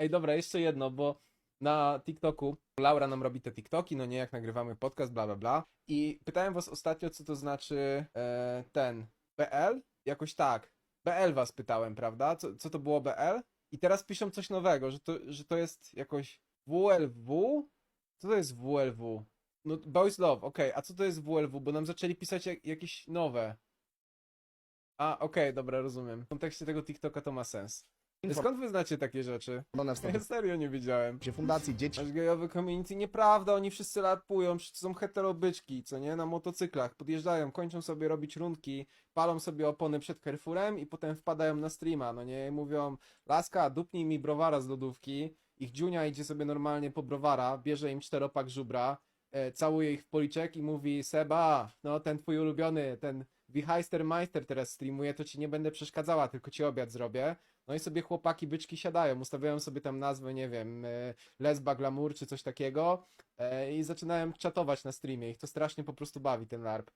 Ej, dobra, jeszcze jedno, bo na TikToku Laura nam robi te TikToki, no nie, jak nagrywamy podcast, bla, bla, bla. I pytałem was ostatnio, co to znaczy e, ten BL? Jakoś tak. BL was pytałem, prawda? Co, co to było BL? I teraz piszą coś nowego, że to, że to jest jakoś WLW? Co to jest WLW? No, Boys Love, okej, a co to jest WLW? Bo nam zaczęli pisać jak, jakieś nowe. A, okej, dobra, rozumiem. W kontekście tego TikToka to ma sens. Skąd wy znacie takie rzeczy? Informowane w Ja serio nie wiedziałem. fundacji dzieci Nasz gejowy community, nieprawda, oni wszyscy latpują, wszyscy są heterobyczki, co nie, na motocyklach, podjeżdżają, kończą sobie robić rundki, palą sobie opony przed Carrefourem i potem wpadają na streama, no nie, i mówią, laska, dupnij mi browara z lodówki, ich dziunia idzie sobie normalnie po browara, bierze im czteropak żubra, e, całuje ich w policzek i mówi, Seba, no ten twój ulubiony, ten Wicheistermeister teraz streamuje, to ci nie będę przeszkadzała, tylko ci obiad zrobię. No i sobie chłopaki, byczki siadają, ustawiają sobie tam nazwę, nie wiem, e, lesba, glamour czy coś takiego e, i zaczynają czatować na streamie. Ich to strasznie po prostu bawi, ten LARP.